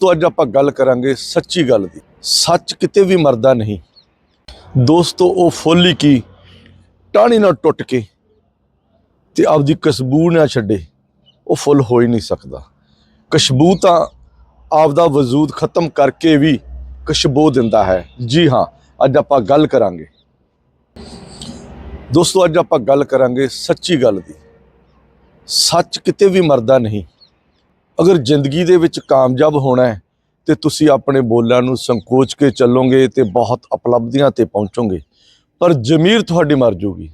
ਤੋਂ ਅੱਜ ਆਪਾਂ ਗੱਲ ਕਰਾਂਗੇ ਸੱਚੀ ਗੱਲ ਦੀ। ਸੱਚ ਕਿਤੇ ਵੀ ਮਰਦਾ ਨਹੀਂ। ਦੋਸਤੋ, ਉਹ ਫੁੱਲ ਹੀ ਕੀ ਟਾਹਣੀ ਨਾਲ ਟੁੱਟ ਕੇ ਤੇ ਆਪਦੀ ਖੁਸ਼ਬੂ ਨਾ ਛੱਡੇ, ਉਹ ਫੁੱਲ ਹੋ ਹੀ ਨਹੀਂ ਸਕਦਾ। ਖੁਸ਼ਬੂ ਤਾਂ ਆਪਦਾ ਵਜੂਦ ਖਤਮ ਕਰਕੇ ਵੀ ਖੁਸ਼ਬੂ ਦਿੰਦਾ ਹੈ। ਜੀ ਹਾਂ, ਅੱਜ ਆਪਾਂ ਗੱਲ ਕਰਾਂਗੇ। ਦੋਸਤੋ, ਅੱਜ ਆਪਾਂ ਗੱਲ ਕਰਾਂਗੇ ਸੱਚੀ ਗੱਲ ਦੀ। ਸੱਚ ਕਿਤੇ ਵੀ ਮਰਦਾ ਨਹੀਂ। ਅਗਰ ਜ਼ਿੰਦਗੀ ਦੇ ਵਿੱਚ ਕਾਮਯਾਬ ਹੋਣਾ ਹੈ, ਤੇ ਤੁਸੀਂ ਆਪਣੇ ਬੋਲਾਂ ਨੂੰ ਸੰਕੋਚ ਕੇ ਚੱਲੋਗੇ ਤੇ ਬਹੁਤ ਉਪਲਬਧੀਆਂ ਤੇ ਪਹੁੰਚੋਗੇ। ਪਰ ਜ਼ਮੀਰ ਤੁਹਾਡੀ ਮਰ ਜੂਗੀ।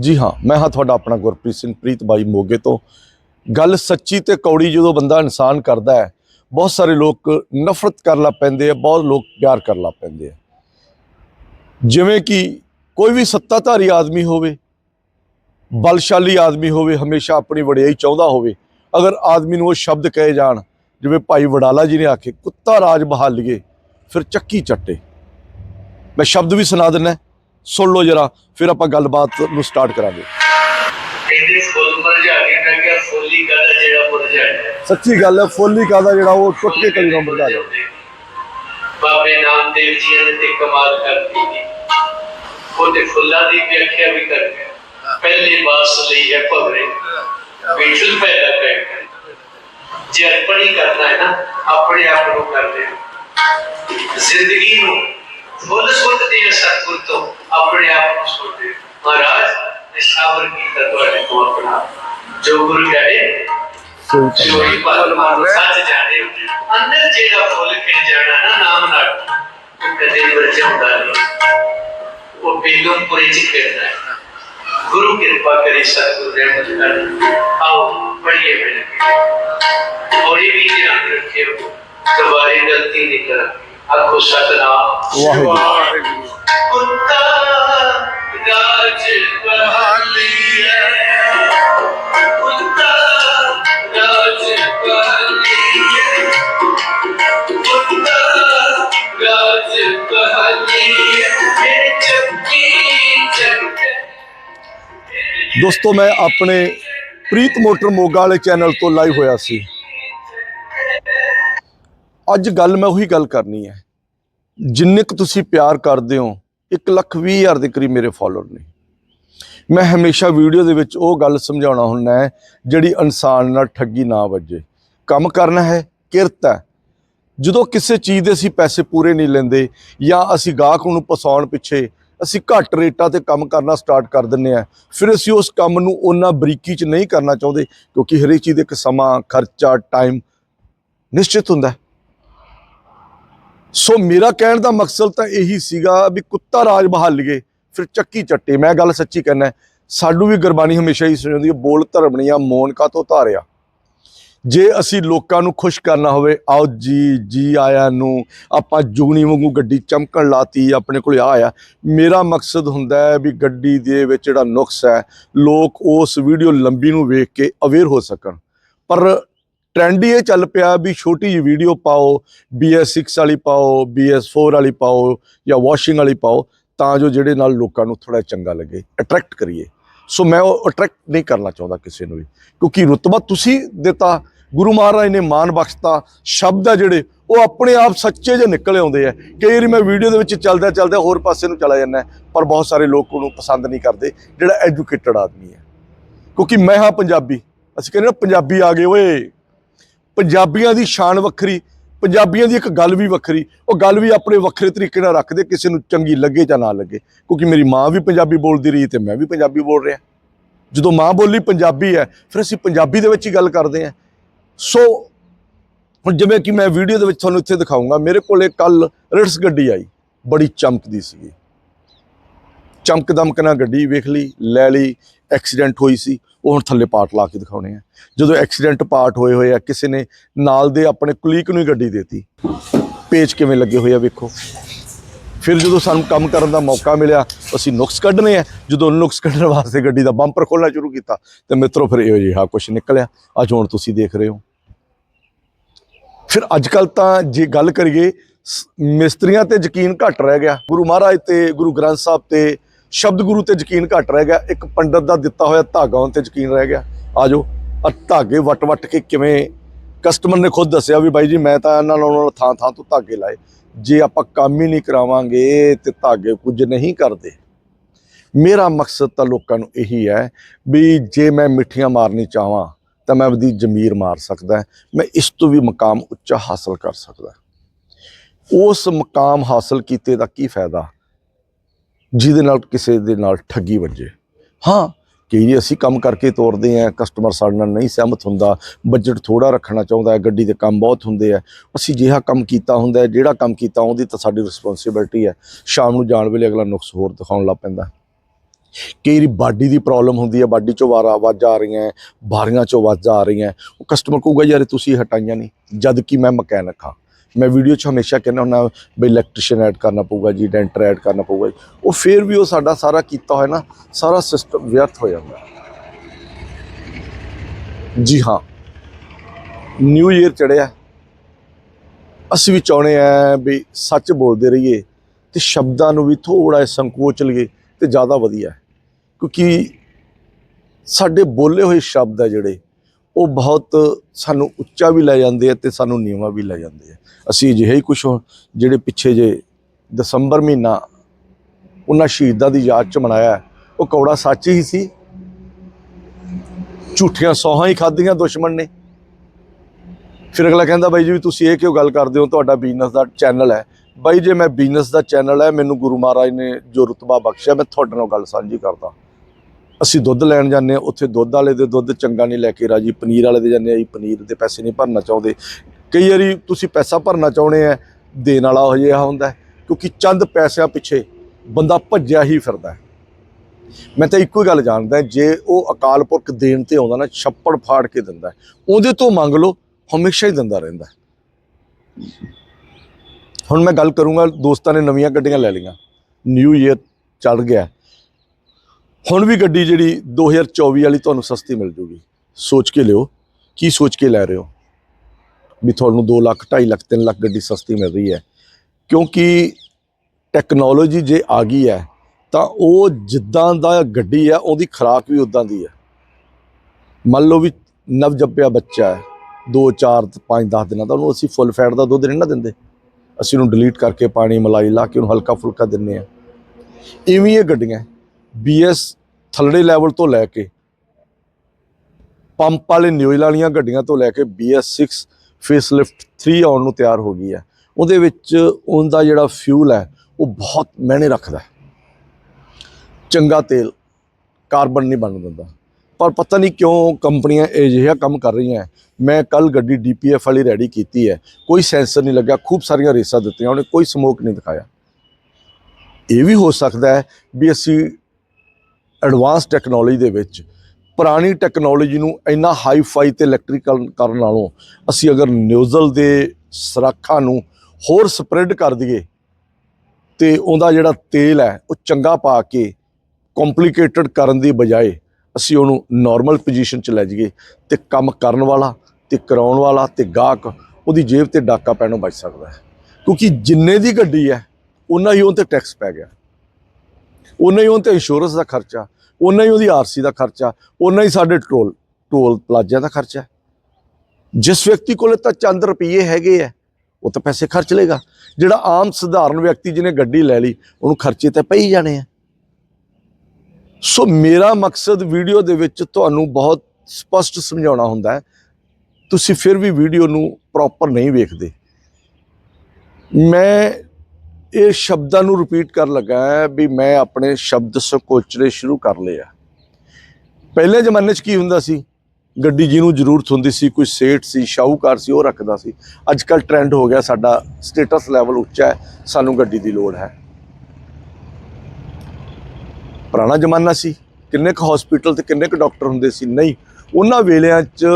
ਜੀ ਹਾਂ, ਮੈਂ ਹਾਂ ਤੁਹਾਡਾ ਆਪਣਾ ਗੁਰਪ੍ਰੀਤ ਸਿੰਘ, ਪ੍ਰੀਤ ਬਾਈ ਮੋਗੇ ਤੋਂ। ਗੱਲ ਸੱਚੀ ਤੇ ਕੌੜੀ ਜਦੋਂ ਬੰਦਾ ਇਨਸਾਨ ਕਰਦਾ ਹੈ, ਬਹੁਤ ਸਾਰੇ ਲੋਕ ਨਫ਼ਰਤ ਕਰ ਲਾ ਪੈਂਦੇ ਆ, ਬਹੁਤ ਲੋਕ ਪਿਆਰ ਕਰ ਲਾ ਪੈਂਦੇ ਆ। ਜਿਵੇਂ ਕਿ ਕੋਈ ਵੀ ਸੱਤਾਧਾਰੀ ਆਦਮੀ ਹੋਵੇ, ਬਲਸ਼ਾਲੀ ਆਦਮੀ ਹੋਵੇ, ਹਮੇਸ਼ਾ ਆਪਣੀ ਵਡਿਆਈ ਚਾਹੁੰਦਾ ਹੋਵੇ ਅਗਰ ਆਦਮੀ ਨੂੰ ਉਹ ਸ਼ਬਦ ਕਹੇ ਜਾਣ ਜਿਵੇਂ ਭਾਈ ਵਡਾਲਾ ਜੀ ਨੇ ਆਖੇ ਕੁੱਤਾ ਰਾਜ ਬਹਾਲੀਏ ਫਿਰ ਚੱਕੀ ਚੱਟੇ। ਮੈਂ ਸ਼ਬਦ ਵੀ ਸੁਣਾ ਦਿੰਦਾ ਸੁਣ ਲਓ ਜਰਾ ਫਿਰ ਆਪਾਂ ਗੱਲਬਾਤ ਨੂੰ ਸਟਾਰਟ ਕਰਾਂਗੇ। ਸੱਚੀ ਗੱਲ ਹੈ ਫੁੱਲੀ ਕਾਦਾ ਜਿਹੜਾ ਉਹ ਟੁੱਟ ਕੇ ਕਲੀ ਨੰਬਰ ਦਾ ਬਾਬੇ ਨਾਮਦੇਵ ਜੀ ਨੇ ਤੇ ਕਮਾਲ ਕਰਤੀ ਸੀ ਉਹਦੇ ਫੁੱਲਾਂ ਦੀ ਵਿਆਖਿਆ ਵੀ ਕਰ ਗਿਆ ਪਹਿਲੀ ਬਾਸ ਲਈ ਹੈ ਭਵਰੇ। ਵਿਚਲ ਪੈਦਾ ਕਰ। ਜੇ ਅਰਪਣੀ ਕਰਨਾ ਹੈ ਨਾ ਆਪਣੇ ਆਪ ਨੂੰ ਕਰਦੇ ਜ਼ਿੰਦਗੀ ਨੂੰ ਫੁੱਲ ਸੁੱਟਦੇ ਹੈ ਸਤਿਗੁਰ ਤੋਂ ਆਪਣੇ ਆਪ ਨੂੰ ਸੁੱਟਦੇ ਮਹਾਰਾਜ ਨਿਸ਼ਾਵਰ ਕੀਤਾ ਤੁਹਾਡੇ ਤੋਂ ਆਪਣਾ ਜੋ ਗੁਰੂ ਕਹੇ ਚੋਰੀ ਪਾਲ ਮਾਰ ਸੱਚ ਜਾਣੇ। ਅੰਦਰ ਜਿਹੜਾ ਫੁੱਲ ਖਿੜ ਜਾਣਾ ਨਾ ਨਾਮ ਨਾਲ ਕਦੇ ਵਰਜਾਉਂਦਾ ਨਹੀਂ। ਉਹ ਬੇਗਮਪੁਰੇ ਚ ਖਿੜਦਾ ਹੈ। ਗੁਰੂ ਕਿਰਪਾ ਕਰੇ ਸਤਿਗੁਰੂ ਰਹਿਮਤ ਕਰ ਆਓ ਪੜੀਏ ਮਿਲ ਕੇ ਔਰ ਇਹ ਵੀ ਧਿਆਨ ਰੱਖਿਓ ਦੁਬਾਰੇ ਗਲਤੀ ਨਹੀਂ ਕਰ ਆਖੋ ਸਤਨਾਮ ਵਾਹਿਗੁਰੂ। ਕੁੱਤਾ ਦੋਸਤੋ, ਮੈਂ ਆਪਣੇ ਪ੍ਰੀਤ ਮੋਟਰ ਮੋਗਾ ਵਾਲੇ ਚੈਨਲ ਤੋਂ ਲਾਈਵ ਹੋਇਆ ਸੀ। ਅੱਜ ਗੱਲ ਮੈਂ ਉਹੀ ਗੱਲ ਕਰਨੀ ਹੈ। ਜਿੰਨੇ ਕੁ ਤੁਸੀਂ ਪਿਆਰ ਕਰਦੇ ਹੋ 1 ਲੱਖ ਵੀਹ ਹਜ਼ਾਰ ਦੇ ਕਰੀਬ ਮੇਰੇ ਫਾਲੋਅਰ ਨੇ। ਮੈਂ ਹਮੇਸ਼ਾ ਵੀਡੀਓ ਦੇ ਵਿੱਚ ਉਹ ਗੱਲ ਸਮਝਾਉਣਾ ਹੁੰਦਾ ਹੈ, ਜਿਹੜੀ ਇਨਸਾਨ ਨਾਲ ਠੱਗੀ ਨਾ ਵੱਜੇ। ਕੰਮ ਕਰਨਾ ਹੈ, ਕਿਰਤ ਹੈ। ਜਦੋਂ ਕਿਸੇ ਚੀਜ਼ ਦੇ ਅਸੀਂ ਪੈਸੇ ਪੂਰੇ ਨਹੀਂ ਲੈਂਦੇ ਜਾਂ ਅਸੀਂ ਗਾਹਕ ਨੂੰ ਪਸਾਉਣ ਪਿੱਛੇ ਅਸੀਂ ਘੱਟ ਰੇਟਾਂ ਤੇ ਕੰਮ ਕਰਨਾ ਸਟਾਰਟ ਕਰ ਦਿੰਨੇ ਆ। ਫਿਰ ਅਸੀਂ ਉਸ ਕੰਮ ਨੂੰ ਉਹਨਾਂ ਬਰੀਕੀ 'ਚ ਨਹੀਂ ਕਰਨਾ ਚਾਹੁੰਦੇ, ਕਿਉਂਕਿ ਹਰੇਕ ਚੀਜ਼ ਦੇ ਇੱਕ ਸਮਾਂ, ਖਰਚਾ ਟਾਈਮ ਨਿਸ਼ਚਿਤ ਹੁੰਦਾ ਸੋ ਮੇਰਾ ਕਹਿਣ ਦਾ ਮਕਸਦ ਤਾਂ ਇਹੀ ਸੀਗਾ ਵੀ ਕੁੱਤਾ ਰਾਜ ਬਹਾਲੀਏ ਫਿਰ ਚੱਕੀ ਚੱਟੇ। ਮੈਂ ਗੱਲ ਸੱਚੀ ਕਹਿੰਦਾ ਸਾਡੂ ਵੀ ਗੁਰਬਾਣੀ ਹਮੇਸ਼ਾ ਹੀ ਸੁਣਾਉਂਦੀ ਹੈ, ਬੋਲ ਧਰਮ ਧਰਮਣੀਆਂ ਮੋਨ ਕਾ ਤੋਂ ਧਾਰਿਆ। ਜੇ ਅਸੀਂ ਲੋਕਾਂ ਨੂੰ ਖੁਸ਼ ਕਰਨਾ ਹੋਵੇ, ਆਓ ਜੀ ਜੀ ਆਇਆਂ ਨੂੰ, ਆਪਾਂ ਜੁਗਨੀ ਵਾਂਗੂ ਗੱਡੀ ਚਮਕਣ ਲਾਤੀ, ਆਪਣੇ ਕੋਲ ਆ ਆਇਆ। ਮੇਰਾ ਮਕਸਦ ਹੁੰਦਾ ਹੈ ਵੀ ਗੱਡੀ ਦੇ ਵਿੱਚ ਜਿਹੜਾ ਨੁਕਸ ਹੈ, ਲੋਕ ਉਸ ਵੀਡੀਓ ਲੰਬੀ ਨੂੰ ਵੇਖ ਕੇ ਅਵੇਅਰ ਹੋ ਸਕਣ। ਪਰ ਟ੍ਰੈਂਡ ਹੀ ਇਹ ਚੱਲ ਪਿਆ ਵੀ ਛੋਟੀ ਜਿਹੀ ਵੀਡੀਓ ਪਾਓ BS6 ਵਾਲੀ ਪਾਓ BS4 ਵਾਲੀ ਪਾਓ ਜਾਂ ਵਾਸ਼ਿੰਗ ਵਾਲੀ ਪਾਓ, ਤਾਂ ਜੋ ਜਿਹੜੇ ਨਾਲ ਲੋਕਾਂ ਨੂੰ ਥੋੜਾ ਚੰਗਾ ਲੱਗੇ, ਅਟਰੈਕਟ ਕਰੀਏ। ਸੋ ਮੈਂ ਉਹ ਅਟਰੈਕਟ ਨਹੀਂ ਕਰਨਾ ਚਾਹੁੰਦਾ ਕਿਸੇ ਨੂੰ ਵੀ, ਕਿਉਂਕਿ ਰੁਤਬਾ ਤੁਸੀਂ ਦਿੱਤਾ ਗੁਰੂ ਮਹਾਰਾਜ ਨੇ ਮਾਨ ਬਖਸ਼ਤਾ, ਸ਼ਬਦ ਆ ਜਿਹੜੇ, ਉਹ ਆਪਣੇ ਆਪ ਸੱਚੇ ਜਿਹੇ ਨਿਕਲ ਆਉਂਦੇ ਆ। ਕਈ ਵਾਰੀ ਮੈਂ ਵੀਡੀਓ ਦੇ ਵਿੱਚ ਚੱਲਦਾ ਚੱਲਦਾ ਹੋਰ ਪਾਸੇ ਨੂੰ ਚਲਾ ਜਾਂਦਾ, ਪਰ ਬਹੁਤ ਸਾਰੇ ਲੋਕ ਉਹਨੂੰ ਪਸੰਦ ਨਹੀਂ ਕਰਦੇ, ਜਿਹੜਾ ਐਜੂਕੇਟਡ ਆਦਮੀ ਹੈ। ਕਿਉਂਕਿ ਮੈਂ ਹਾਂ ਪੰਜਾਬੀ, ਅਸੀਂ ਕਹਿੰਦੇ ਨਾ ਪੰਜਾਬੀ ਆ ਗਏ ਓਏ। ਪੰਜਾਬੀਆਂ ਦੀ ਸ਼ਾਨ ਵੱਖਰੀ, ਪੰਜਾਬੀਆਂ ਦੀ ਇੱਕ ਗੱਲ ਵੀ ਵੱਖਰੀ, ਉਹ ਗੱਲ ਵੀ ਆਪਣੇ ਵੱਖਰੇ ਤਰੀਕੇ ਨਾਲ ਰੱਖਦੇ, ਕਿਸੇ ਨੂੰ ਚੰਗੀ ਲੱਗੇ ਜਾਂ ਨਾ ਲੱਗੇ। ਕਿਉਂਕਿ ਮੇਰੀ ਮਾਂ ਵੀ ਪੰਜਾਬੀ ਬੋਲਦੀ ਰਹੀ ਤੇ ਮੈਂ ਵੀ ਪੰਜਾਬੀ ਬੋਲ ਰਿਹਾ। ਜਦੋਂ ਮਾਂ ਬੋਲੀ ਪੰਜਾਬੀ ਹੈ, ਫਿਰ ਅਸੀਂ ਪੰਜਾਬੀ ਦੇ ਵਿੱਚ ਹੀ ਗੱਲ ਕਰਦੇ ਹਾਂ। ਸੋ ਹੁਣ ਜਿਵੇਂ ਕਿ ਮੈਂ ਵੀਡੀਓ ਦੇ ਵਿੱਚ ਤੁਹਾਨੂੰ ਇੱਥੇ ਦਿਖਾਉਂਗਾ ਮੇਰੇ ਕੋਲੇ ਕੱਲ ਰਿਟਸ ਗੱਡੀ ਆਈ, ਬੜੀ ਚਮਕਦੀ ਸੀਗੀ। ਚਮਕ ਦਮਕ ਨਾਲ ਗੱਡੀ ਵੇਖ ਲਈ, ਲੈ ਲਈ ਐਕਸੀਡੈਂਟ ਹੋਈ ਸੀ, ਉਹ ਹੁਣ ਥੱਲੇ ਪਾਰਟ ਲਾ ਕੇ ਦਿਖਾਉਣੇ ਆ। ਜਦੋਂ ਐਕਸੀਡੈਂਟ ਪਾਰਟ ਹੋਏ ਹੋਏ ਆ, ਕਿਸੇ ਨੇ ਨਾਲ ਦੇ ਆਪਣੇ ਕੁਲੀਕ ਨੂੰ ਹੀ ਗੱਡੀ ਦੇਤੀ। ਪੇਚ ਕਿਵੇਂ ਲੱਗੇ ਹੋਏ ਆ ਵੇਖੋ। ਫਿਰ ਜਦੋਂ ਸਾਨੂੰ ਕੰਮ ਕਰਨ ਦਾ ਮੌਕਾ ਮਿਲਿਆ, ਅਸੀਂ ਨੁਕਸ ਕੱਢਨੇ ਆ। ਜਦੋਂ ਨੁਕਸ ਕੱਢਣ ਵਾਸਤੇ ਗੱਡੀ ਦਾ ਬੰਪਰ ਖੋਲਣਾ ਸ਼ੁਰੂ ਕੀਤਾ, ਤੇ ਮਿੱਤਰੋ ਫਿਰ ਇਹੋ ਜਿਹਾ ਕੁਝ ਨਿਕਲਿਆ। ਅੱਜ ਹੁਣ ਤੁਸੀਂ ਦੇਖ ਰਹੇ ਹੋ। ਫਿਰ ਅੱਜ ਕੱਲ ਤਾਂ ਜੇ ਗੱਲ ਕਰੀਏ, ਸ- ਮਿਸਤਰੀਆਂ ਤੇ ਯਕੀਨ ਘੱਟ ਰਹਿ ਗਿਆ। ਗੁਰੂ ਮਹਾਰਾਜ ਤੇ ਗੁਰੂ ਗ੍ਰੰਥ ਸਾਹਿਬ ਤੇ ਸ਼ਬਦ ਗੁਰੂ ਤੇ ਯਕੀਨ ਘੱਟ ਰਹਿ ਗਿਆ। ਇੱਕ ਪੰਡਤ ਦਾ ਦਿੱਤਾ ਹੋਇਆ ਧਾਗਾ ਤੇ ਯਕੀਨ ਰਹਿ ਗਿਆ। ਆਜੋ ਆ ਧਾਗੇ ਵਟ ਵਟ ਕੇ ਕਿਵੇਂ ਕਸਟਮਰ ਨੇ ਖੁਦ ਦੱਸਿਆ ਵੀ ਬਾਈ ਜੀ ਮੈਂ ਤਾਂ ਇਹਨਾਂ ਨਾਲ ਉਹਨਾਂ ਨਾਲ ਥਾਂ ਥਾਂ ਤੋਂ ਧਾਗੇ ਲਾਏ। ਜੇ ਆਪਾਂ ਕੰਮ ਹੀ ਨਹੀਂ ਕਰਾਵਾਂਗੇ ਤੇ ਧਾਗੇ ਕੁਝ ਨਹੀਂ ਕਰਦੇ। ਮੇਰਾ ਮਕਸਦ ਤਾਂ ਲੋਕਾਂ ਨੂੰ ਇਹੀ ਹੈ ਵੀ ਜੇ ਮੈਂ ਮਿੱਠੀਆਂ ਮਾਰਨੀ ਚਾਹਾਂ ਤਾਂ ਮੈਂ ਆਪਦੀ ਜ਼ਮੀਰ ਮਾਰ ਸਕਦਾ ਮੈਂ ਇਸ ਤੋਂ ਵੀ ਮਕਾਮ ਉੱਚਾ ਹਾਸਲ ਕਰ ਸਕਦਾ ਉਸ ਮਕਾਮ ਹਾਸਲ ਕੀਤੇ ਦਾ ਕੀ ਫਾਇਦਾ? ਜਿਹਦੇ ਨਾਲ ਕਿਸੇ ਦੇ ਨਾਲ ਠੱਗੀ ਵੱਜੇ। ਹਾਂ, ਕਈ ਵਾਰੀ ਅਸੀਂ ਕੰਮ ਕਰਕੇ ਤੋਰਦੇ ਆ ਕਸਟਮਰ ਸਾਡੇ ਨਾਲ ਨਹੀਂ ਸਹਿਮਤ ਹੁੰਦਾ ਬਜਟ ਥੋੜਾ ਰੱਖਣਾ ਚਾਹੁੰਦਾ ਹੈ, ਗੱਡੀ ਦੇ ਕੰਮ ਬਹੁਤ ਹੁੰਦੇ ਆ। ਅਸੀਂ ਜਿਹਾ ਕੰਮ ਕੀਤਾ ਹੁੰਦਾ ਜਿਹੜਾ ਕੰਮ ਕੀਤਾ ਉਹਦੀ ਤਾਂ ਸਾਡੀ ਰਿਸਪੌਂਸਿਬਿਲਟੀ ਹੈ। ਸ਼ਾਮ ਨੂੰ ਜਾਣ ਵੇਲੇ ਅਗਲਾ ਨੁਕਸ ਹੋਰ ਦਿਖਾਉਣ ਲੱਗ ਪੈਂਦਾ। ਕਈ ਵਾਰੀ ਬਾਡੀ ਦੀ ਪ੍ਰੋਬਲਮ ਹੁੰਦੀ ਹੈ, ਬਾਡੀ ਚੋਂ ਵਾਰ ਆਵਾਜ਼ਾਂ ਆ ਰਹੀਆਂ ਬਾਰੀਆਂ ਚੋਂ ਆਵਾਜ਼ਾਂ ਆ ਰਹੀਆਂ ਉਹ ਕਸਟਮਰ ਕਹੂਗਾ, ਯਾਰ ਤੁਸੀਂ ਹਟਾਈਆਂ ਨਹੀਂ, ਜਦ ਕਿ ਮੈਂ ਮਕੈਨਿਕ ਹਾਂ। ਮੈਂ ਵੀਡੀਓ 'ਚ ਹਮੇਸ਼ਾ ਕਹਿੰਦਾ ਹੁੰਦਾ ਵੀ ਇਲੈਕਟ੍ਰੀਸ਼ੀਅਨ ਐਡ ਕਰਨਾ ਪਊਗਾ ਜੀ ਡੈਂਟਰ ਐਡ ਕਰਨਾ ਪਊਗਾ ਜੀ। ਉਹ ਫਿਰ ਵੀ ਉਹ ਸਾਡਾ ਸਾਰਾ ਕੀਤਾ ਹੋਇਆ ਨਾ, ਸਾਰਾ ਸਿਸਟਮ ਵਿਅਰਥ ਹੋ ਜਾਂਦਾ ਜੀ ਹਾਂ ਨਿਊ ਈਅਰ ਚੜਿਆ ਅਸੀਂ ਵੀ ਚਾਹੁੰਦੇ ਆ ਵੀ ਸੱਚ ਬੋਲਦੇ ਰਹੀਏ ਤੇ ਸ਼ਬਦਾਂ ਨੂੰ ਵੀ ਥੋੜਾ ਜਿਹਾ ਸੰਕੋਚ ਲਈਏ ਤੇ ਜ਼ਿਆਦਾ ਵਧੀਆ ਹੈ। ਕਿਉਂਕਿ ਸਾਡੇ ਬੋਲੇ ਹੋਏ ਸ਼ਬਦ ਆ ਜਿਹੜੇ, ਉਹ ਬਹੁਤ ਸਾਨੂੰ ਉੱਚਾ ਵੀ ਲੈ ਜਾਂਦੇ ਆ ਤੇ ਸਾਨੂੰ ਨੀਵਾਂ ਵੀ ਲੈ ਜਾਂਦੇ ਆ। ਅਸੀਂ ਅਜਿਹੇ ਹੀ ਕੁਝ ਜਿਹੜੇ ਪਿੱਛੇ ਜੇ ਦਸੰਬਰ ਮਹੀਨਾ ਉਹਨਾਂ ਸ਼ਹੀਦਾਂ ਦੀ ਯਾਦ ਚ ਮਨਾਇਆ ਉਹ ਕੌੜਾ ਸੱਚ ਹੀ ਸੀ। ਝੂਠੀਆਂ ਸੌਹਾਂ ਹੀ ਖਾਧੀਆਂ ਦੁਸ਼ਮਣ ਨੇ। ਫਿਰ ਅਗਲਾ ਕਹਿੰਦਾ, ਬਾਈ ਜੀ, ਵੀ ਤੁਸੀਂ ਇਹ ਕਿਉਂ ਗੱਲ ਕਰਦੇ ਹੋ? ਤੁਹਾਡਾ ਬਿਜ਼ਨਸ ਦਾ ਚੈਨਲ ਹੈ। ਬਾਈ ਜੇ ਮੈਂ ਬਿਜ਼ਨਸ ਦਾ ਚੈਨਲ ਹੈ, ਮੈਨੂੰ ਗੁਰੂ ਮਹਾਰਾਜ ਨੇ ਜੋ ਰਤਬਾ ਬਖਸ਼ਿਆ, ਮੈਂ ਤੁਹਾਡੇ ਨਾਲ ਗੱਲ ਸਾਂਝੀ ਕਰਦਾ। ਅਸੀਂ ਦੁੱਧ ਲੈਣ ਜਾਂਦੇ ਹਾਂ, ਉੱਥੇ ਦੁੱਧ ਵਾਲੇ ਦੇ ਦੁੱਧ ਚੰਗਾ ਨਹੀਂ ਲੈ ਕੇ ਰਾਜੀ, ਪਨੀਰ ਵਾਲੇ ਦੇ ਜਾਂਦੇ ਆ ਜੀ, ਪਨੀਰ ਦੇ ਪੈਸੇ ਨਹੀਂ ਭਰਨਾ ਚਾਹੁੰਦੇ। ਕਈ ਵਾਰੀ ਤੁਸੀਂ ਪੈਸਾ ਭਰਨਾ ਚਾਹੁੰਦੇ ਆ, ਦੇਣ ਵਾਲਾ ਉਹ ਜਿਹਾ ਹੁੰਦਾ ਕਿਉਂਕਿ ਚੰਦ ਪੈਸਿਆਂ ਪਿੱਛੇ ਬੰਦਾ ਭੱਜਿਆ ਹੀ ਫਿਰਦਾ ਮੈਂ ਤਾਂ ਇੱਕੋ ਹੀ ਗੱਲ ਜਾਣਦਾ, ਜੇ ਉਹ ਅਕਾਲ ਪੁਰਖ ਦੇਣ ਤੇ ਆਉਂਦਾ ਨਾ, ਛੱਪੜ ਫਾੜ ਕੇ ਦਿੰਦਾ ਉਹਦੇ ਤੋਂ ਮੰਗ ਲਓ, ਹਮੇਸ਼ਾ ਹੀ ਦਿੰਦਾ ਰਹਿੰਦਾ ਹੁਣ ਮੈਂ ਗੱਲ ਕਰੂੰਗਾ, ਦੋਸਤਾਂ ਨੇ ਨਵੀਆਂ ਗੱਡੀਆਂ ਲੈ ਲਈਆਂ ਨਿਊ ਈਅਰ ਚੜ ਗਿਆ। ਹੁਣ ਵੀ ਗੱਡੀ ਜਿਹੜੀ 2024 ਵਾਲੀ ਤੁਹਾਨੂੰ ਸਸਤੀ ਮਿਲ ਜੂਗੀ। ਸੋਚ ਕੇ ਲਿਓ, ਕੀ ਸੋਚ ਕੇ ਲੈ ਰਹੇ ਹੋ? ਵੀ ਤੁਹਾਨੂੰ 2 ਲੱਖ 2.5 ਲੱਖ 3 ਲੱਖ ਗੱਡੀ ਸਸਤੀ ਮਿਲ ਰਹੀ ਹੈ। ਕਿਉਂਕਿ ਟੈਕਨੋਲੋਜੀ ਜੇ ਆ ਗਈ ਹੈ, ਤਾਂ ਉਹ ਜਿੱਦਾਂ ਦਾ ਗੱਡੀ ਹੈ, ਉਹਦੀ ਖੁਰਾਕ ਵੀ ਉਦਾਂ ਦੀ ਹੈ। ਮੰਨ ਲਓ ਵੀ ਨਵ ਜੰਮਿਆ ਬੱਚਾ ਹੈ 2 4 5 10 ਦਿਨਾਂ ਦਾ, ਉਹਨੂੰ ਅਸੀਂ ਫੁੱਲ ਫੈਟ ਦਾ ਦੁੱਧ ਨਹੀਂ ਨਾ ਦਿੰਦੇ। ਅਸੀਂ ਉਹਨੂੰ ਡਿਲੀਟ ਕਰਕੇ ਪਾਣੀ, ਮਲਾਈ ਲਾ ਕੇ ਉਹਨੂੰ ਹਲਕਾ ਫੁਲਕਾ ਦਿੰਨੇ ਆ ਇਵੇਂ ਇਹ ਗੱਡੀਆਂ। ਬੀਐਸ ਥੱਲੜੇ ਲੈਵਲ ਤੋਂ ਲੈ ਕੇ ਪੰਪ ਵਾਲੇ ਨਿਊਜ਼ਲ ਵਾਲੀਆਂ ਗੱਡੀਆਂ ਤੋਂ ਲੈ ਕੇ BS6 ਫੇਸਲਿਫਟ 3 ਆਉਣ ਨੂੰ ਤਿਆਰ ਹੋ ਗਈ ਹੈ। ਉਹਦੇ ਵਿੱਚ ਉਹਦਾ ਜਿਹੜਾ ਫਿਊਲ ਹੈ, ਉਹ ਬਹੁਤ ਮਹਿਣੇ ਰੱਖਦਾ ਚੰਗਾ ਤੇਲ, ਕਾਰਬਨ ਨਹੀਂ ਬਣ ਦਿੰਦਾ। ਪਰ ਪਤਾ ਨਹੀਂ ਕਿਉਂ ਕੰਪਨੀਆਂ ਅਜਿਹਾ ਕੰਮ ਕਰ ਰਹੀਆਂ ਮੈਂ ਕੱਲ ਗੱਡੀ DPF ਵਾਲੀ ਰੈਡੀ ਕੀਤੀ ਹੈ। ਕੋਈ ਸੈਂਸਰ ਨਹੀਂ ਲੱਗਿਆ, ਖੂਬ ਸਾਰੀਆਂ ਰੇਸਾਂ ਦਿੱਤੀਆਂ, ਉਹਨੇ ਕੋਈ ਸਮੋਕ ਨਹੀਂ ਦਿਖਾਇਆ। ਇਹ ਵੀ ਹੋ ਸਕਦਾ ਹੈ ਵੀ ਅਸੀਂ ਐਡਵਾਂਸ ਟੈਕਨੋਲੋਜੀ ਦੇ ਵਿੱਚ, ਪੁਰਾਣੀ ਟੈਕਨੋਲੋਜੀ ਨੂੰ ਇੰਨਾ ਹਾਈ ਫਾਈ ਤੇ ਇਲੈਕਟ੍ਰੀਕਲ ਕਰਨ ਨਾਲੋਂ ਅਸੀਂ ਅਗਰ ਨਿਊਜ਼ਲ ਦੇ ਸਰਾਖਾਂ ਨੂੰ ਹੋਰ ਸਪਰੈਡ ਕਰ ਦਈਏ ਤੇ ਉਹਦਾ ਜਿਹੜਾ ਤੇਲ ਹੈ, ਉਹ ਚੰਗਾ ਪਾ ਕੇ ਕੰਪਲਿਕੇਟਡ ਕਰਨ ਦੀ ਬਜਾਏ ਅਸੀਂ ਉਹਨੂੰ ਨਾਰਮਲ ਪੋਜੀਸ਼ਨ 'ਚ ਲੈ ਜਾਈਏ ਤੇ ਕੰਮ ਕਰਨ ਵਾਲਾ ਤੇ ਕਰਾਉਣ ਵਾਲਾ ਤੇ ਗਾਹਕ ਉਹਦੀ ਜੇਬ ਤੇ ਡਾਕਾ ਪੈਣੋਂ ਬਚ ਸਕਦਾ ਹੈ। ਕਿਉਂਕਿ ਜਿੰਨੇ ਦੀ ਗੱਡੀ ਹੈ ਉਹਨਾਂ ਹੀ ਉਹ ਤੇ ਟੈਕਸ ਪੈ ਗਿਆ। ਉਹਨਾਂ ਹੀ ਉਹ ਤੇ ਇੰਸ਼ੋਰੈਂਸ ਦਾ ਖਰਚਾ ਉਨਾ ਹੀ ਉਹਦੀ ਆਰਸੀ ਦਾ ਖਰਚਾ ਉਨਾ ਹੀ ਸਾਡੇ ਟੋਲ ਟੋਲ ਪਲਾਜ਼ਾ ਦਾ ਖਰਚਾ। ਜਿਸ ਵਿਅਕਤੀ ਕੋਲੇ ਤਾਂ ਚੰਦ ਰੁਪਏ ਹੈਗੇ ਆ, ਉਹ ਤਾਂ ਪੈਸੇ ਖਰਚ ਲੇਗਾ ਜਿਹੜਾ ਆਮ ਸਧਾਰਨ ਵਿਅਕਤੀ ਜਿਹਨੇ ਗੱਡੀ ਲੈ ਲਈ, ਉਹਨੂੰ ਖਰਚੇ ਤਾਂ ਪਈ ਜਾਣੇ ਆ। ਸੋ ਮੇਰਾ ਮਕਸਦ ਵੀਡੀਓ ਦੇ ਵਿੱਚ ਤੁਹਾਨੂੰ ਬਹੁਤ ਸਪਸ਼ਟ ਸਮਝਾਉਣਾ ਹੁੰਦਾ ਹੈ, ਤੁਸੀਂ ਫਿਰ ਵੀ ਵੀਡੀਓ ਨੂੰ ਪ੍ਰੋਪਰ ਨਹੀਂ ਵੇਖਦੇ। ਮੈਂ ਇਹ ਸ਼ਬਦਾਂ ਨੂੰ ਰਿਪੀਟ ਕਰਨ ਲੱਗਾ ਹੈ ਵੀ ਮੈਂ ਆਪਣੇ ਸ਼ਬਦ ਸੰਕੋਚਣੇ ਸ਼ੁਰੂ ਕਰ ਲਏ ਆ। ਪਹਿਲੇ ਜ਼ਮਾਨੇ 'ਚ ਕੀ ਹੁੰਦਾ ਸੀ? ਗੱਡੀ ਜਿਹਨੂੰ ਜ਼ਰੂਰਤ ਹੁੰਦੀ ਸੀ, ਕੋਈ ਸੇਠ ਸੀ, ਸ਼ਾਹੂਕਾਰ ਸੀ, ਉਹ ਰੱਖਦਾ ਸੀ। ਅੱਜ ਕੱਲ ਟ੍ਰੈਂਡ ਹੋ ਗਿਆ ਸਾਡਾ ਸਟੇਟਸ ਲੈਵਲ ਉੱਚਾ ਹੈ, ਸਾਨੂੰ ਗੱਡੀ ਦੀ ਲੋੜ ਹੈ। ਪੁਰਾਣਾ ਜ਼ਮਾਨਾ ਸੀ, ਕਿੰਨੇ ਕੁ ਹਸਪੀਟਲ ਤੇ ਕਿੰਨੇ ਕੁ ਡਾਕਟਰ ਹੁੰਦੇ ਸੀ? ਨਹੀਂ। ਉਹਨਾਂ ਵੇਲਿਆਂ 'ਚ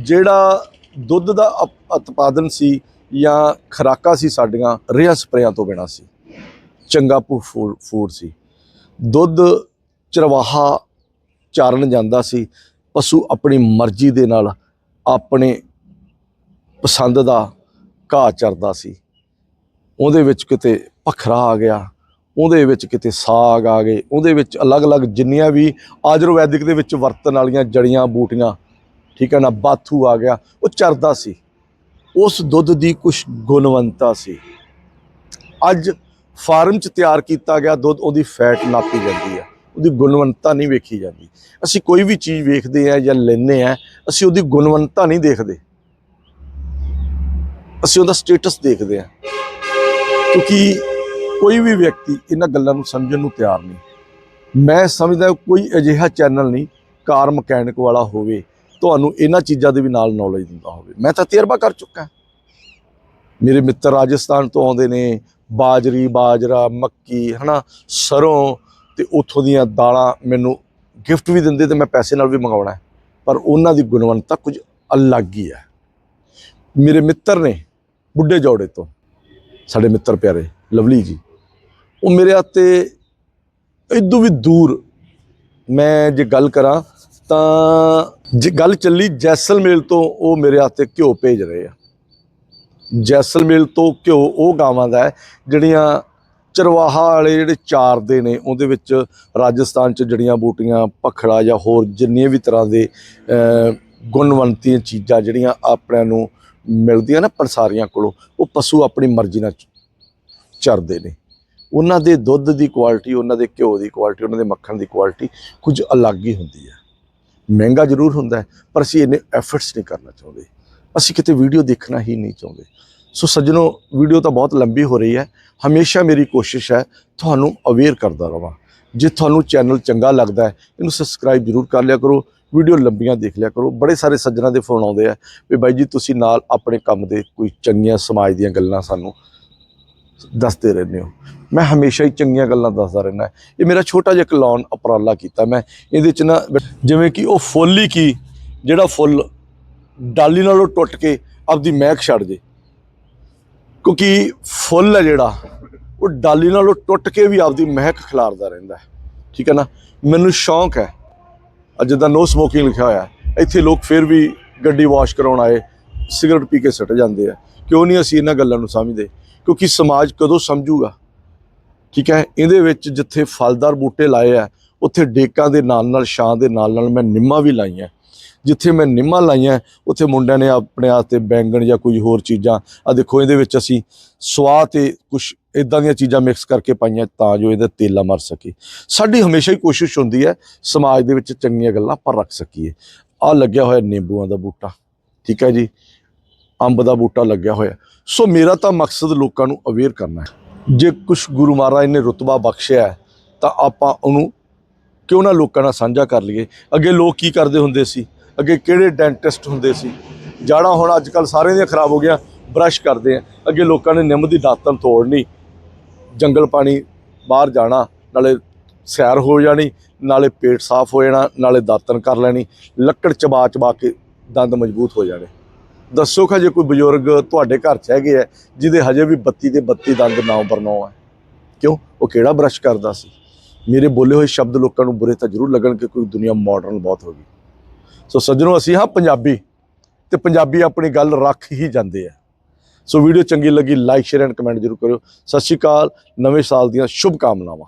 ਜਿਹੜਾ ਦੁੱਧ ਦਾ ਉਪ- ਉਤਪਾਦਨ ਸੀ ਜਾਂ ਖੁਰਾਕਾਂ ਸੀ ਸਾਡੀਆਂ, ਰੇਹਾਂ ਸਪਰੇਆਂ ਤੋਂ ਬਿਨਾਂ ਸੀ। ਚੰਗਾ ਫੂਡ ਸੀ। ਦੁੱਧ ਚਰਵਾਹਾ ਚਾਰਨ ਜਾਂਦਾ ਸੀ। ਪਸ਼ੂ ਆਪਣੀ ਮਰਜ਼ੀ ਦੇ ਨਾਲ ਆਪਣੇ ਪਸੰਦ ਦਾ ਘਾਹ ਚਰਦਾ ਸੀ। ਉਹਦੇ ਵਿੱਚ ਕਿਤੇ ਪਖਰਾ ਆ ਗਿਆ, ਉਹਦੇ ਵਿੱਚ ਕਿਤੇ ਸਾਗ ਆ ਗਏ, ਉਹਦੇ ਵਿੱਚ ਅਲੱਗ-ਅਲੱਗ ਜਿੰਨੀਆਂ ਵੀ ਆਯੁਰਵੈਦਿਕ ਦੇ ਵਿੱਚ ਵਰਤਣ ਵਾਲੀਆਂ ਜੜੀਆਂ ਬੂਟੀਆਂ ਠੀਕ ਹੈ ਨਾ, ਬਾਥੂ ਆ ਗਿਆ, ਉਹ ਚਰਦਾ ਸੀ। ਉਸ ਦੁੱਧ ਦੀ ਕੁਝ ਗੁਣਵੰਤਾ ਸੀ। ਅੱਜ ਫਾਰਮ 'ਚ ਤਿਆਰ ਕੀਤਾ ਗਿਆ ਦੁੱਧ ਉਹਦੀ ਫੈਟ ਨਾਪੀ ਜਾਂਦੀ ਹੈ। ਉਹਦੀ ਗੁਣਵੰਤਾ ਨਹੀਂ ਵੇਖੀ ਜਾਂਦੀ। ਅਸੀਂ ਕੋਈ ਵੀ ਚੀਜ਼ ਵੇਖਦੇ ਆ ਜਾਂ ਲੈਂਦੇ ਆ ਅਸੀਂ ਉਹਦੀ ਗੁਣਵੰਤਾ ਨਹੀਂ ਦੇਖਦੇ। ਅਸੀਂ ਉਹਦਾ ਸਟੇਟਸ ਦੇਖਦੇ ਆ ਕਿਉਂਕਿ ਕੋਈ ਵੀ ਵਿਅਕਤੀ ਇਹਨਾਂ ਗੱਲਾਂ ਨੂੰ ਸਮਝਣ ਨੂੰ ਤਿਆਰ ਨਹੀਂ। ਮੈਂ ਸਮਝਦਾ ਕੋਈ ਅਜਿਹਾ ਚੈਨਲ ਨਹੀਂ ਕਾਰ ਮਕੈਨਿਕ ਵਾਲਾ ਹੋਵੇ ਤੁਹਾਨੂੰ ਇਹਨਾਂ ਚੀਜ਼ਾਂ ਦੇ ਵੀ ਨਾਲ ਨੌਲੇਜ ਦਿੰਦਾ ਹੋਵੇ। ਮੈਂ ਤਾਂ ਤਜਰਬਾ ਕਰ ਚੁੱਕਾ। ਮੇਰੇ ਮਿੱਤਰ ਰਾਜਸਥਾਨ ਤੋਂ ਆਉਂਦੇ ਨੇ, ਬਾਜਰੀ, ਬਾਜਰਾ, ਮੱਕੀ, ਹਨਾ ਸਰੋਂ ਤੇ ਉੱਥੋਂ ਦੀਆਂ ਦਾਲਾਂ ਮੈਨੂੰ ਗਿਫਟ ਵੀ ਦਿੰਦੇ ਤੇ ਮੈਂ ਪੈਸੇ ਨਾਲ ਵੀ ਮੰਗਾਉਣਾ ਪਰ ਉਹਨਾਂ ਦੀ ਗੁਣਵੰਤਾ ਕੁਝ ਅਲੱਗ ਹੀ ਹੈ। ਮੇਰੇ ਮਿੱਤਰ ਨੇ ਬੁੱਢੇ ਜੋੜੇ ਤੋਂ, ਸਾਡੇ ਮਿੱਤਰ ਪਿਆਰੇ, ਲਵਲੀ ਜੀ, ਉਹ ਮੇਰੇ ਹੱਥੇ ਇਦੋਂ ਵੀ ਦੂਰ ਮੈਂ ਜੇ ਗੱਲ ਕਰਾਂ ਤਾਂ ਜੇ ਗੱਲ ਚੱਲੀ ਜੈਸਲਮੇਲ ਤੋਂ, ਉਹ ਮੇਰੇ ਹੱਥੇ ਘਿਓ ਭੇਜ ਰਹੇ ਆ। ਜੈਸਲਮੇਲ ਤੋਂ ਘਿਓ ਉਹ ਗਾਵਾਂ ਦਾ ਹੈ, ਜਿਹੜੀਆਂ ਚਰਵਾਹਾ ਵਾਲੇ ਜਿਹੜੇ ਚਾਰਦੇ ਨੇ, ਉਹਦੇ ਵਿੱਚ ਰਾਜਸਥਾਨ ਚ ਜੜੀਆਂ ਬੂਟੀਆਂ ਪਖੜਾ ਜਾਂ ਹੋਰ ਜਿੰਨੀਆਂ ਵੀ ਤਰ੍ਹਾਂ ਦੇ ਗੁਣਵੰਤੀਆਂ ਚੀਜ਼ਾਂ ਜਿਹੜੀਆਂ ਆਪਣਿਆਂ ਨੂੰ ਮਿਲਦੀਆਂ ਨਾ ਪੰਸਾਰੀਆਂ ਕੋਲੋਂ, ਉਹ ਪਸ਼ੂ ਆਪਣੀ ਮਰਜ਼ੀ ਨਾਲ ਚਰਦੇ ਨੇ। ਉਹਨਾਂ ਦੇ ਦੁੱਧ ਦੀ ਕੁਆਲਿਟੀ ਉਹਨਾਂ ਦੇ ਘਿਓ ਦੀ ਕੁਆਲਿਟੀ ਉਹਨਾਂ ਦੇ ਮੱਖਣ ਦੀ ਕੁਆਲਿਟੀ ਕੁਝ ਅਲੱਗ ਹੀ ਹੁੰਦੀ ਹੈ। ਮਹਿੰਗਾ ਜ਼ਰੂਰ ਹੁੰਦਾ ਪਰ ਅਸੀਂ ਇੰਨੇ ਐਫਰਟਸ ਨਹੀਂ ਕਰਨਾ ਚਾਹੁੰਦੇ। ਅਸੀਂ ਕਿਤੇ ਵੀਡੀਓ ਦੇਖਣਾ ਹੀ ਨਹੀਂ ਚਾਹੁੰਦੇ। ਸੋ ਸੱਜਣੋ ਵੀਡੀਓ ਤਾਂ ਬਹੁਤ ਲੰਬੀ ਹੋ ਰਹੀ ਹੈ। ਹਮੇਸ਼ਾ ਮੇਰੀ ਕੋਸ਼ਿਸ਼ ਹੈ, ਤੁਹਾਨੂੰ ਅਵੇਅਰ ਕਰਦਾ ਰਵਾਂ। ਜੇ ਤੁਹਾਨੂੰ ਚੈਨਲ ਚੰਗਾ ਲੱਗਦਾ ਹੈ, ਇਹਨੂੰ ਸਬਸਕ੍ਰਾਈਬ ਜ਼ਰੂਰ ਕਰ ਲਿਆ ਕਰੋ। ਵੀਡੀਓ ਲੰਬੀਆਂ ਦੇਖ ਲਿਆ ਕਰੋ। ਬੜੇ ਸਾਰੇ ਸੱਜਣਾਂ ਦੇ ਫੋਨ ਆਉਂਦੇ ਆ ਵੀ ਬਾਈ ਜੀ, ਤੁਸੀਂ ਨਾਲ ਆਪਣੇ ਕੰਮ ਦੇ ਕੋਈ ਚੰਗੀਆਂ ਸਮਾਜ ਦੀਆਂ ਗੱਲਾਂ ਸਾਨੂੰ ਦੱਸਦੇ ਰਹਿੰਦੇ ਹੋ। ਮੈਂ ਹਮੇਸ਼ਾ ਹੀ ਚੰਗੀਆਂ ਗੱਲਾਂ ਦੱਸਦਾ ਰਹਿੰਦਾ ਇਹ ਮੇਰਾ ਛੋਟਾ ਜਿਹਾ ਇੱਕ ਲੋਨ ਉਪਰਾਲਾ ਕੀਤਾ ਮੈਂ। ਇਹਦੇ ਚ ਨਾ ਜਿਵੇਂ ਕਿ ਉਹ ਫੁੱਲ ਹੀ ਕੀ, ਜਿਹੜਾ ਫੁੱਲ ਡਾਲੀ ਨਾਲੋਂ ਟੁੱਟ ਕੇ ਆਪਦੀ ਮਹਿਕ ਛੱਡ ਜੇ। ਕਿਉਂਕਿ ਫੁੱਲ ਹੈ ਜਿਹੜਾ, ਉਹ ਡਾਲੀ ਨਾਲੋਂ ਟੁੱਟ ਕੇ ਵੀ ਆਪਦੀ ਮਹਿਕ ਖਿਲਾਰਦਾ ਰਹਿੰਦਾ ਠੀਕ ਹੈ ਨਾ? ਮੈਨੂੰ ਸ਼ੌਂਕ ਹੈ। ਜਿੱਦਾਂ ਨੋ ਸਮੋਕਿੰਗ ਲਿਖਿਆ ਹੋਇਆ ਇੱਥੇ ਲੋਕ ਫਿਰ ਵੀ ਗੱਡੀ ਵਾਸ਼ ਕਰਾਉਣ ਆਏ ਸਿਗਰਟ ਪੀ ਕੇ ਸੁੱਟ ਜਾਂਦੇ ਆ। ਕਿਉਂ ਨਹੀਂ ਅਸੀਂ ਇਹਨਾਂ ਗੱਲਾਂ ਨੂੰ ਸਮਝਦੇ? ਕਿਉਂਕਿ ਸਮਾਜ ਕਦੋਂ ਸਮਝੂਗਾ? ਠੀਕ ਹੈ, ਇਹਦੇ ਵਿੱਚ ਜਿੱਥੇ ਫਲਦਾਰ ਬੂਟੇ ਲਾਏ ਆ, ਉੱਥੇ ਡੇਕਾਂ ਦੇ ਨਾਲ ਨਾਲ, ਛਾਂ ਦੇ ਨਾਲ ਨਾਲ ਮੈਂ ਨਿੰਮਾਂ ਵੀ ਲਾਈਆਂ। ਜਿੱਥੇ ਮੈਂ ਨਿੰਮਾਂ ਲਾਈਆਂ, ਉੱਥੇ ਮੁੰਡਿਆਂ ਨੇ ਆਪਣੇ ਆਸਤੇ ਬੈਂਗਣ ਜਾਂ ਕੋਈ ਹੋਰ ਚੀਜ਼ਾਂ ਆ ਦੇਖੋ ਇਹਦੇ ਵਿੱਚ ਅਸੀਂ ਸਵਾਹ ਤੇ ਕੁਝ ਇਦਾਂ ਦੀਆਂ ਚੀਜ਼ਾਂ ਮਿਕਸ ਕਰਕੇ ਪਾਈਆਂ ਤਾਂ ਜੋ ਇਹਦਾ ਤੇਲਾ ਮਰ ਸਕੇ। ਸਾਡੀ ਹਮੇਸ਼ਾ ਹੀ ਕੋਸ਼ਿਸ਼ ਹੁੰਦੀ ਹੈ, ਸਮਾਜ ਦੇ ਵਿੱਚ ਚੰਗੀਆਂ ਗੱਲਾਂ ਪਰ ਰੱਖ ਸਕੀਏ। ਆ ਲੱਗਿਆ ਹੋਇਆ ਨਿੰਬੂਆਂ ਦਾ ਬੂਟਾ। ਠੀਕ ਹੈ ਜੀ? ਅੰਬ ਦਾ ਬੂਟਾ ਲੱਗਿਆ ਹੋਇਆ। ਸੋ ਮੇਰਾ ਤਾਂ ਮਕਸਦ ਲੋਕਾਂ ਨੂੰ ਅਵੇਅਰ ਕਰਨਾ ਹੈ। ਜੇ ਕੁਝ ਗੁਰੂ ਮਹਾਰਾਜ ਨੇ ਰੁਤਬਾ ਬਖਸ਼ਿਆ ਤਾਂ ਆਪਾਂ ਉਹਨੂੰ ਕਿਉਂ ਨਾ ਲੋਕਾਂ ਨਾਲ ਸਾਂਝਾ ਕਰ ਲਈਏ? ਅੱਗੇ ਲੋਕ ਕੀ ਕਰਦੇ ਹੁੰਦੇ ਸੀ? ਅੱਗੇ ਕਿਹੜੇ ਡੈਂਟਿਸਟ ਹੁੰਦੇ ਸੀ? ਜਾੜਾ ਹੁਣ ਅੱਜ ਕੱਲ ਸਾਰਿਆਂ ਦੀਆਂ ਖਰਾਬ ਹੋ ਗਿਆ ਬ੍ਰਸ਼ ਕਰਦੇ ਆ। ਅੱਗੇ ਲੋਕਾਂ ਨੇ ਨਿੰਮ ਦੀ ਦਾਤਨ ਤੋੜਨੀ, ਜੰਗਲ ਪਾਣੀ ਬਾਹਰ ਜਾਣਾ, ਨਾਲੇ ਸੈਰ ਹੋ ਜਾਣੀ, ਨਾਲੇ ਪੇਟ ਸਾਫ਼ ਹੋ ਜਾਣਾ, ਨਾਲੇ ਦਾਤਨ ਕਰ ਲੈਣੀ, ਲੱਕੜ ਚਬਾ ਚਬਾ ਕੇ ਦੰਦ ਮਜ਼ਬੂਤ ਹੋ ਜਾਣੇ। ਦੱਸੋ ਖਾ ਜੇ ਕੋਈ ਬਜ਼ੁਰਗ ਤੁਹਾਡੇ ਘਰ 'ਚ ਹੈਗੇ ਆ, ਜਿਹਦੇ ਹਜੇ ਵੀ 32 ਦੇ 32 ਦੰਦ ਨਾ ਬਰਨੋ ਹੈ ਕਿਉਂ? ਉਹ ਕਿਹੜਾ ਬ੍ਰਸ਼ ਕਰਦਾ ਸੀ? ਮੇਰੇ ਬੋਲੇ ਹੋਏ ਸ਼ਬਦ ਲੋਕਾਂ ਨੂੰ ਬੁਰੇ ਤਾਂ ਜ਼ਰੂਰ ਲੱਗਣ ਕਿ ਕੋਈ ਦੁਨੀਆ ਮਾਡਰਨ ਬਹੁਤ ਹੋ ਗਈ। ਸੋ ਸੱਜਣੋ, ਅਸੀਂ ਹਾਂ ਪੰਜਾਬੀ, ਤੇ ਪੰਜਾਬੀ ਆਪਣੀ ਗੱਲ ਰੱਖ ਹੀ ਜਾਂਦੇ ਆ। ਸੋ ਵੀਡੀਓ ਚੰਗੀ ਲੱਗੀ ਲਾਈਕ ਸ਼ੇਅਰ ਐਂਡ ਕਮੈਂਟ ਜ਼ਰੂਰ ਕਰਿਓ। ਸਤਿ ਸ਼੍ਰੀ ਅਕਾਲ, ਨਵੇਂ ਸਾਲ ਦੀਆਂ ਸ਼ੁਭ ਕਾਮਨਾਵਾਂ